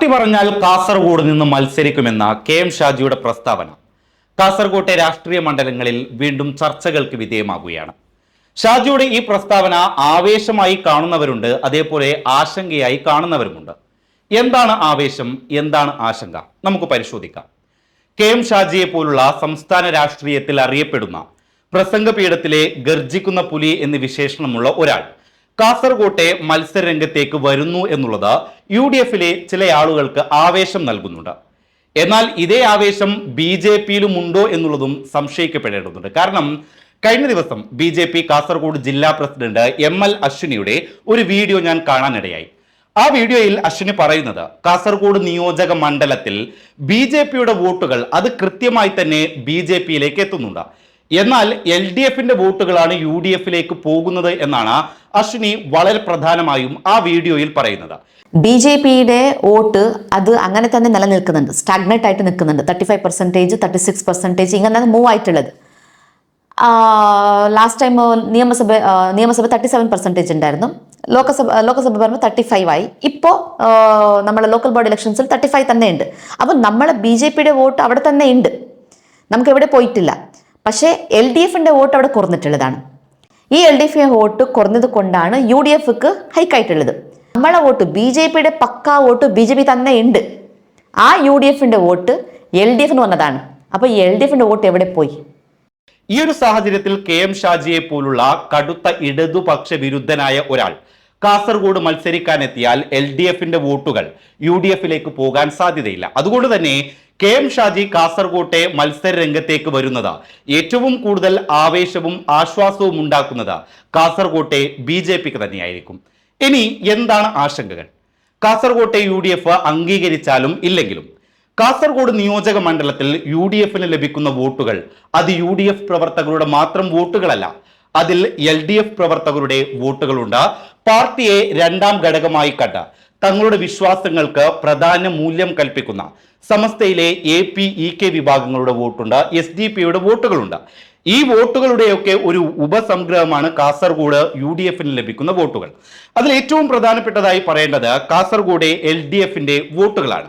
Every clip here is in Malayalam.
പാർട്ടി പറഞ്ഞാൽ കാസർഗോഡ് നിന്ന് മത്സരിക്കുമെന്ന കെ എം ഷാജിയുടെ പ്രസ്താവന. കാസർഗോട്ടെ രാഷ്ട്രീയ മണ്ഡലങ്ങളിൽ വീണ്ടും ചർച്ചകൾക്ക് വിധേയമാകുകയാണ്. ഷാജിയുടെ ഈ പ്രസ്താവന ആവേശമായി കാണുന്നവരുണ്ട് അതേപോലെ ആശങ്കയായി കാണുന്നവരുമുണ്ട്. എന്താണ് ആവേശം? എന്താണ് ആശങ്ക? നമുക്ക് പരിശോധിക്കാം. കെ എം ഷാജിയെ പോലുള്ള സംസ്ഥാന രാഷ്ട്രീയത്തിൽ അറിയപ്പെടുന്ന പ്രസംഗപീഠത്തിലെ ഗർജിക്കുന്ന പുലി എന്ന് വിശേഷണമുള്ള ഒരാൾ കാസർകോട്ടെ മത്സരരംഗത്തേക്ക് വരുന്നു എന്നുള്ളത് യു ഡി എഫിലെ ചില ആളുകൾക്ക് ആവേശം നൽകുന്നുണ്ട്. എന്നാൽ ഇതേ ആവേശം ബി ജെ പിയിലും ഉണ്ടോ എന്നുള്ളതും സംശയിക്കപ്പെടേണ്ടതുണ്ട്. കാരണം കഴിഞ്ഞ ദിവസം ബി ജെ പി കാസർഗോഡ് ജില്ലാ പ്രസിഡന്റ് എം എൽ അശ്വിനിയുടെ ഒരു വീഡിയോ ഞാൻ കാണാനിടയായി. ആ വീഡിയോയിൽ അശ്വിനി പറയുന്നത് കാസർഗോഡ് നിയോജക മണ്ഡലത്തിൽ ബി ജെ പിയുടെ വോട്ടുകൾ അത് കൃത്യമായി തന്നെ ബി ജെ പിയിലേക്ക് എത്തുന്നുണ്ട്. എന്നാൽ എൽ ഡി എഫിന്റെ വോട്ടുകളാണ് യു ഡി എഫിലേക്ക് പോകുന്നത് എന്നാണ് അശ്വിനി വളരെ പ്രധാനമായും ആ വീഡിയോയിൽ പറയുന്നത്. ബി ജെ പിയുടെ വോട്ട് അത് അങ്ങനെ തന്നെ നിലനിൽക്കുന്നുണ്ട്. സ്റ്റാഗ്നറ്റ് ആയിട്ട് നിൽക്കുന്നുണ്ട്. Thirty five percentage thirty six percentage ഇങ്ങനെ മൂവ് ആയിട്ടുള്ളത് ലാസ്റ്റ് ടൈം നിയമസഭ നിയമസഭ തേർട്ടി സെവൻ പെർസെന്റേജ് ഉണ്ടായിരുന്നു. ലോകസഭ ലോകസഭ പറയുമ്പോൾ തേർട്ടി ഫൈവ് ആയി. ഇപ്പോൾ നമ്മളെ ലോക്കൽ ബോഡി ഇലക്ഷൻസിൽ തേർട്ടി ഫൈവ് തന്നെ ഉണ്ട് അപ്പം നമ്മളെ ബി ജെ പിയുടെ വോട്ട് അവിടെ തന്നെ ഉണ്ട്. നമുക്ക് എവിടെ പോയിട്ടില്ല. പക്ഷേ എൽ ഡി എഫിന്റെ വോട്ട് അവിടെ കുറഞ്ഞിട്ടുള്ളതാണ്. ഈ എൽ ഡി എഫിന്റെ വോട്ട് കുറഞ്ഞത് കൊണ്ടാണ് യു ഡി എഫ്ക്ക് ഹൈക്കായിട്ടുള്ളത്. നമ്മളെ വോട്ട് ബി ജെ പിയുടെ പക്കാ വോട്ട് ബി ജെ പി തന്നെ ഉണ്ട്. ആ യു ഡി എഫിന്റെ വോട്ട് എൽ ഡി എഫിന് വന്നതാണ്. അപ്പോൾ എൽ ഡി എഫിന്റെ വോട്ട് എവിടെ പോയി? ഈ ഒരു സാഹചര്യത്തിൽ കെ എം ഷാജിയെ പോലുള്ള കടുത്ത ഇടതുപക്ഷ വിരുദ്ധനായ ഒരാൾ കാസർഗോഡ് മത്സരിക്കാനെത്തിയാൽ എൽ ഡി എഫിന്റെ വോട്ടുകൾ യു ഡി എഫിലേക്ക് പോകാൻ സാധ്യതയില്ല. അതുകൊണ്ട് തന്നെ കെ എം ഷാജി കാസർഗോട്ടെ മത്സര രംഗത്തേക്ക് വരുന്നത്. ഏറ്റവും കൂടുതൽ ആവേശവും ആശ്വാസവും ഉണ്ടാക്കുന്നത് കാസർഗോട്ടെ ബി ജെ പിക്ക് തന്നെയായിരിക്കും. ഇനി എന്താണ് ആശങ്കകൾ? കാസർഗോട്ടെ യു ഡി എഫ് അംഗീകരിച്ചാലും ഇല്ലെങ്കിലും കാസർഗോഡ് നിയോജക മണ്ഡലത്തിൽ യു ഡി എഫിന് ലഭിക്കുന്ന വോട്ടുകൾ അത് യു ഡി എഫ് പ്രവർത്തകരുടെ മാത്രം വോട്ടുകളല്ല അതിൽ എൽ ഡി എഫ് പ്രവർത്തകരുടെ വോട്ടുകളുണ്ട്. പാർട്ടിയെ രണ്ടാം ഘടകമായി കണ്ട തങ്ങളുടെ വിശ്വാസങ്ങൾക്ക് പ്രധാന മൂല്യം കൽപ്പിക്കുന്ന സമസ്തയിലെ എ പി ഇ കെ വിഭാഗങ്ങളുടെ വോട്ടുണ്ട് എസ് ഡി പിയുടെ വോട്ടുകളുണ്ട്. ഈ വോട്ടുകളുടെയൊക്കെ ഒരു ഉപസംഗ്രഹമാണ് കാസർഗോഡ് യു ഡി എഫിന് ലഭിക്കുന്ന വോട്ടുകൾ. അതിൽ ഏറ്റവും പ്രധാനപ്പെട്ടതായി പറയേണ്ടത് കാസർഗോഡ് എൽ ഡി എഫിന്റെ വോട്ടുകളാണ്.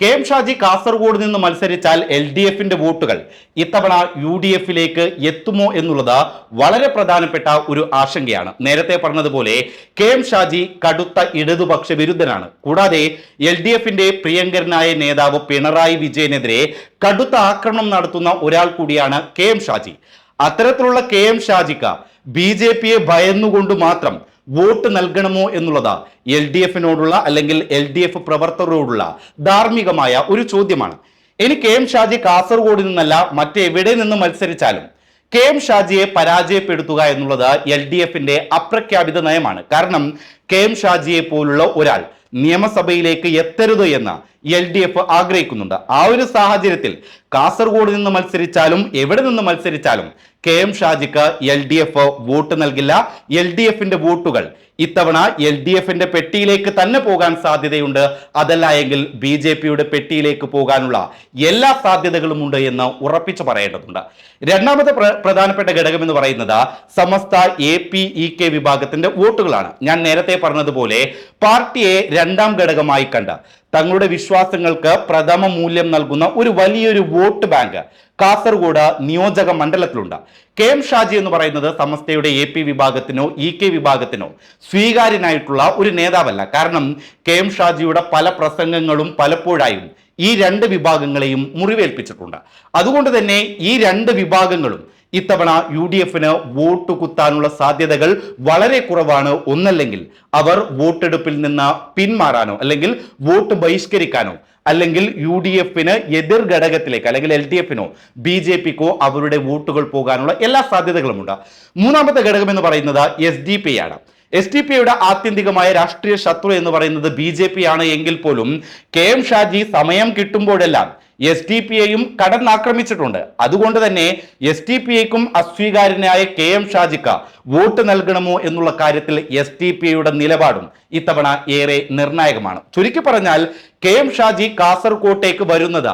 കെ എം ഷാജി കാസർഗോഡ് നിന്ന് മത്സരിച്ചാൽ എൽ ഡി എഫിന്റെ വോട്ടുകൾ. ഇത്തവണ യു ഡി എഫിലേക്ക് എത്തുമോ എന്നുള്ളത് വളരെ പ്രധാനപ്പെട്ട ഒരു ആശങ്കയാണ്. നേരത്തെ പറഞ്ഞതുപോലെ കെ എം ഷാജി കടുത്ത ഇടതുപക്ഷ വിരുദ്ധനാണ്. കൂടാതെ എൽ ഡി എഫിന്റെ പ്രിയങ്കരനായ നേതാവ് പിണറായി വിജയനെതിരെ കടുത്ത ആക്രമണം നടത്തുന്ന ഒരാൾ കൂടിയാണ് കെ എം ഷാജി. അത്തരത്തിലുള്ള കെ എം ഷാജിക്ക് ബി ജെ പിയെ ഭയന്നുകൊണ്ട് മാത്രം വോട്ട് നൽകണമോ എന്നുള്ളത് എൽ ഡി എഫിനോടുള്ള അല്ലെങ്കിൽ എൽ ഡി എഫ് പ്രവർത്തകരോടുള്ള ധാർമ്മികമായ ഒരു ചോദ്യമാണ്. ഇനി കെ എം ഷാജി കാസർഗോഡ് നിന്നല്ല മറ്റെവിടെ നിന്ന് മത്സരിച്ചാലും കെ എം ഷാജിയെ പരാജയപ്പെടുത്തുക എന്നുള്ളത് എൽ ഡി എഫിന്റെ അപ്രഖ്യാപിത നയമാണ്. കാരണം കെ എം ഷാജിയെ പോലുള്ള ഒരാൾ നിയമസഭയിലേക്ക് എത്തരുത് എന്ന് എൽ ഡി എഫ് ആഗ്രഹിക്കുന്നുണ്ട്. ആ ഒരു സാഹചര്യത്തിൽ കാസർഗോഡ് നിന്ന് മത്സരിച്ചാലും എവിടെ നിന്ന് മത്സരിച്ചാലും കെ എം ഷാജിക്ക് എൽ ഡി എഫ് വോട്ട് നൽകില്ല. എൽ ഡി എഫിന്റെ വോട്ടുകൾ ഇത്തവണ എൽ ഡി എഫിന്റെ പെട്ടിയിലേക്ക് തന്നെ പോകാൻ സാധ്യതയുണ്ട്. അതല്ല എങ്കിൽ ബി ജെ പിയുടെ പെട്ടിയിലേക്ക് പോകാനുള്ള എല്ലാ സാധ്യതകളും ഉണ്ട് എന്ന് ഉറപ്പിച്ചു പറയേണ്ടതുണ്ട്. രണ്ടാമത്തെ പ്ര- പ്രധാനപ്പെട്ട ഘടകം എന്ന് പറയുന്നത് Samastha A P E K വിഭാഗത്തിന്റെ വോട്ടുകളാണ്. ഞാൻ നേരത്തെ പറഞ്ഞതുപോലെ പാർട്ടിയെ രണ്ടാം ഘടകമായി കണ്ട് തങ്ങളുടെ വിശ്വാസങ്ങൾക്ക് പ്രഥമ മൂല്യം നൽകുന്ന ഒരു വലിയൊരു വോട്ട് ബാങ്ക് കാസർഗോഡ് നിയോജക മണ്ഡലത്തിലുണ്ട്. കെ എം ഷാജി എന്ന് പറയുന്നത് സമസ്തയുടെ എ പി വിഭാഗത്തിനോ ഇ കെ വിഭാഗത്തിനോ സ്വീകാര്യനായിട്ടുള്ള ഒരു നേതാവല്ല. കാരണം കെ എം ഷാജിയുടെ പല പ്രസംഗങ്ങളും പലപ്പോഴായും ഈ രണ്ട് വിഭാഗങ്ങളെയും മുറിവേൽപ്പിച്ചിട്ടുണ്ട്. അതുകൊണ്ട് തന്നെ ഈ രണ്ട് വിഭാഗങ്ങളും ഇത്തവണ യു ഡി എഫിന് വോട്ട് കുത്താനുള്ള സാധ്യതകൾ വളരെ കുറവാണ് ഒന്നല്ലെങ്കിൽ അവർ വോട്ടെടുപ്പിൽ നിന്ന് പിന്മാറാനോ അല്ലെങ്കിൽ വോട്ട് ബഹിഷ്കരിക്കാനോ അല്ലെങ്കിൽ യു ഡി എഫിന് എതിർ ഘടകത്തിലേക്ക് അല്ലെങ്കിൽ എൽ ഡി എഫിനോ ബി ജെ പിക്കോ അവരുടെ വോട്ടുകൾ പോകാനുള്ള എല്ലാ സാധ്യതകളുമുണ്ട്. മൂന്നാമത്തെ ഘടകം എന്ന് പറയുന്നത് എസ് ഡി പി ആണ് എസ് ഡി പിയുടെ ആത്യന്തികമായ രാഷ്ട്രീയ ശത്രു എന്ന് പറയുന്നത് ബി ജെ പി ആണ് എങ്കിൽ പോലും കെ എം ഷാജി സമയം കിട്ടുമ്പോഴെല്ലാം എസ് ഡി പി എയും കടന്നാക്രമിച്ചിട്ടുണ്ട്. അതുകൊണ്ട് തന്നെ എസ് ഡി പി ഐക്കും അസ്വീകാര്യനായ കെ എം ഷാജിക്ക് വോട്ട് നൽകണമോ എന്നുള്ള കാര്യത്തിൽ എസ് ഡി പി ഐയുടെ നിലപാടും ഇത്തവണ ഏറെ നിർണായകമാണ്. ചുരുക്കി പറഞ്ഞാൽ കെ എം ഷാജി കാസർകോട്ടേക്ക് വരുന്നത്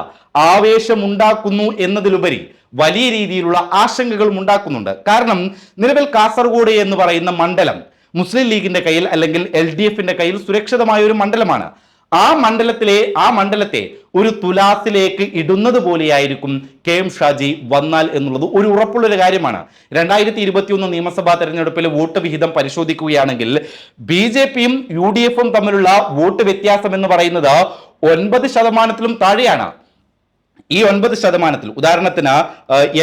ആവേശമുണ്ടാക്കുന്നു എന്നതിലുപരി വലിയ രീതിയിലുള്ള ആശങ്കകളും ഉണ്ടാക്കുന്നുണ്ട്. കാരണം നിലവിൽ കാസർഗോഡ് എന്ന് പറയുന്ന മണ്ഡലം മുസ്ലിം ലീഗിന്റെ കയ്യിൽ അല്ലെങ്കിൽ എൽ ഡി എഫിന്റെ കയ്യിൽ സുരക്ഷിതമായ ഒരു മണ്ഡലമാണ്. ആ മണ്ഡലത്തിലെ ആ മണ്ഡലത്തെ ഒരു തുലാസിലേക്ക് ഇടുന്നത് പോലെയായിരിക്കും കെ എം ഷാജി വന്നാൽ എന്നുള്ളത് ഒരു ഉറപ്പുള്ളൊരു കാര്യമാണ്. രണ്ടായിരത്തി ഇരുപത്തിയൊന്ന് നിയമസഭാ തെരഞ്ഞെടുപ്പിൽ വോട്ട് വിഹിതം പരിശോധിക്കുകയാണെങ്കിൽ ബി ജെ പിയും യു ഡി എഫും തമ്മിലുള്ള വോട്ട് വ്യത്യാസം എന്ന് പറയുന്നത് ഒൻപത് ശതമാനത്തിലും താഴെയാണ്. ഈ ഒൻപത് ശതമാനത്തിൽ ഉദാഹരണത്തിന്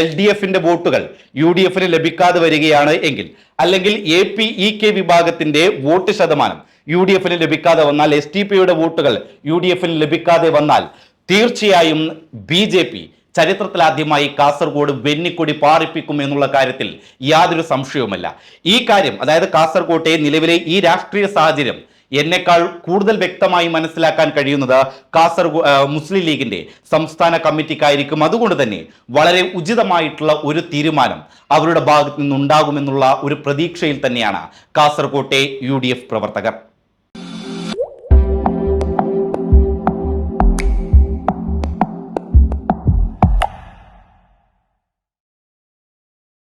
എൽ ഡി എഫിന്റെ വോട്ടുകൾ യു ഡി എഫിന് ലഭിക്കാതെ വരികയാണ് എങ്കിൽ അല്ലെങ്കിൽ എ പി ഇ കെ വിഭാഗത്തിന്റെ വോട്ട് ശതമാനം യു ഡി എഫിന് ലഭിക്കാതെ വന്നാൽ എസ് ടി പിയുടെ വോട്ടുകൾ യു ഡി എഫിന് ലഭിക്കാതെ വന്നാൽ തീർച്ചയായും ബി ജെ പി ചരിത്രത്തിലാദ്യമായി കാസർഗോഡ് വെന്നിക്കൊടി പാറിപ്പിക്കും എന്നുള്ള കാര്യത്തിൽ യാതൊരു സംശയവുമല്ല. ഈ കാര്യം അതായത് കാസർഗോട്ടെ നിലവിലെ ഈ രാഷ്ട്രീയ സാഹചര്യം എന്നെക്കാൾ കൂടുതൽ വ്യക്തമായി മനസ്സിലാക്കാൻ കഴിയുന്നത് കാസർഗോ മുസ്ലിം ലീഗിന്റെ സംസ്ഥാന കമ്മിറ്റിക്കായിരിക്കും. അതുകൊണ്ട് തന്നെ വളരെ ഉചിതമായിട്ടുള്ള ഒരു തീരുമാനം അവരുടെ ഭാഗത്ത് നിന്നുണ്ടാകുമെന്നുള്ള ഒരു പ്രതീക്ഷയിൽ തന്നെയാണ് കാസർകോട്ടെ യു പ്രവർത്തകർ.